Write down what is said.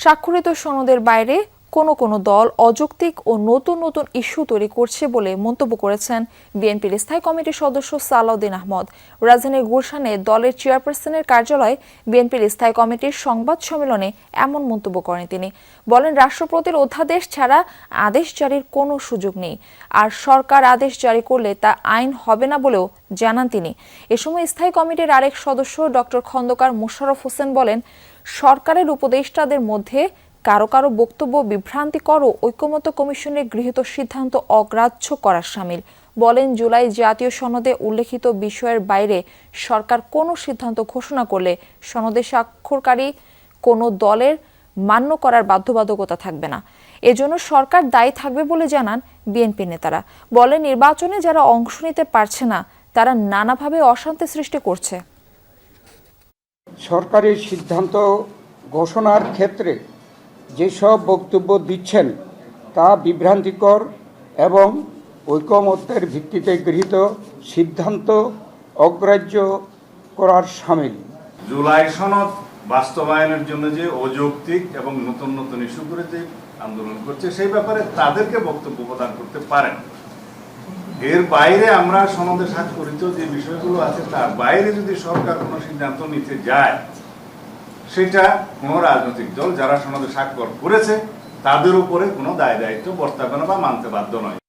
স্বাক্ষরিত সনদের বাইরে কোনো কোনো দল অযৌক্তিক ও নতুন নতুন ইস্যু তৈরি করছে বলে মন্তব্য করেছেন বিএনপির স্থায়ী কমিটির সদস্য সালাউদ্দিন আহমদ। রাজধানীর গুলশানে দলের চেয়ারপারসনের কার্যালয়ে বিএনপির স্থায়ী কমিটির সংবাদ সম্মেলনে এমন মন্তব্য করেন তিনি। বলেন, রাষ্ট্রপতির অধ্যাদেশ ছাড়া আদেশ জারির কোনো সুযোগ নেই। আর সরকার আদেশ জারি করলে তা আইন হবে না বলেও জানান তিনি। এ সময় স্থায়ী কমিটির আরেক সদস্য ডক্টর খন্দকার মোশাররফ হোসেন বলেন, সরকারের উপদেষ্টাদের মধ্যে কারও কারও বক্তব্য বিভ্রান্তিকর ও ঐক্যমত্য কমিশনের গৃহীত সিদ্ধান্ত অগ্রাহ্য করার সামিল। বলেন, জুলাই জাতীয় সনদে উল্লেখিত বিষয়ের বাইরে সরকার কোনো সিদ্ধান্ত ঘোষণা করলে সনদে স্বাক্ষরকারী কোনো দলের মান্য করার বাধ্যবাধকতা থাকবে না। এজন্য সরকার দায়ী থাকবে বলে জানান বিএনপি নেতারা। বলে নির্বাচনে যারা অংশ নিতে পারছে না, তারা নানাভাবে অশান্তি সৃষ্টি করছে। সরকারি সিদ্ধান্ত ঘোষণার ক্ষেত্রে যেসব বক্তব্য দিচ্ছেন তা বিভ্রান্তিকর এবং ঐকমত্যের ভিত্তিতে গৃহীত সিদ্ধান্ত অগ্রাহ্য করার সামিল। জুলাই সনদ বাস্তবায়নের জন্য যে অযৌক্তিক এবং নতুন নতুন ইস্যু করে যে আন্দোলন করছে, সেই ব্যাপারে তাদেরকে বক্তব্য প্রদান করতে পারেন। এর বাইরে আমরা সনদে স্বাক্ষরিত যে বিষয়গুলো আছে, তার বাইরে যদি সরকার কোনো সিদ্ধান্ত নিতে যায় সেটা কোনো রাজনৈতিক দল যারা সনদে স্বাক্ষর করেছে, তাদের উপরে কোনো দায় দায়িত্ব বর্তাবে না বা মানতে বাধ্য নয়।